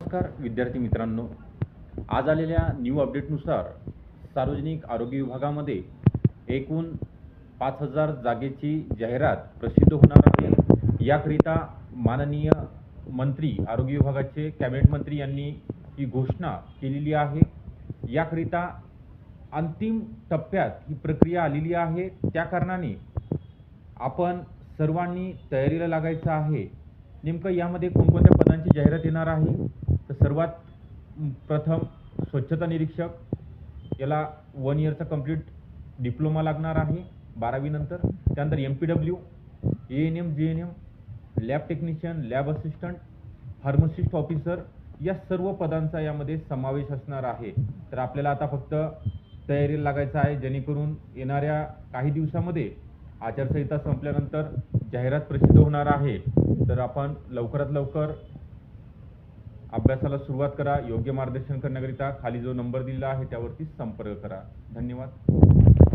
नमस्कार विद्यार्थी मित्रांनो. आज आलेल्या न्यू अपडेटनुसार सार्वजनिक आरोग्य विभागामध्ये एकूण पाच हजार जागेची जाहिरात प्रसिद्ध होणार आहे. याकरिता माननीय मंत्री आरोग्य विभागाचे कॅबिनेट मंत्री यांनी ही घोषणा केलेली आहे. याकरिता अंतिम टप्प्यात ही प्रक्रिया आलेली आहे. त्या कारणाने आपण सर्वांनी तयारीला लागायचं आहे. नेमकं यामध्ये कोणकोणत्या पदांची जाहिरात येणार आहे? तर सर्वात प्रथम स्वच्छता निरीक्षक याला वन इयरचा कंप्लीट डिप्लोमा लागणार आहे बारावीनंतर त्यानंतर M P W A N M J N M lab technician lab assistant pharmacist officer या सर्व पदांचा यामध्ये समावेश असणार आहे. तर आपल्याला आता फक्त तयारीला लागायचं आहे जेणेकरून येणाऱ्या काही दिवसामध्ये आचारसंहिता संपल्यानंतर जाहिरात प्रसिद्ध होणार आहे. तर आपण लवकरात लवकर अभ्यासाला सुरुवात करा योग्य मार्गदर्शन करण्याकरिता खाली जो नंबर दिलेला आहे त्यावरती संपर्क करा. धन्यवाद.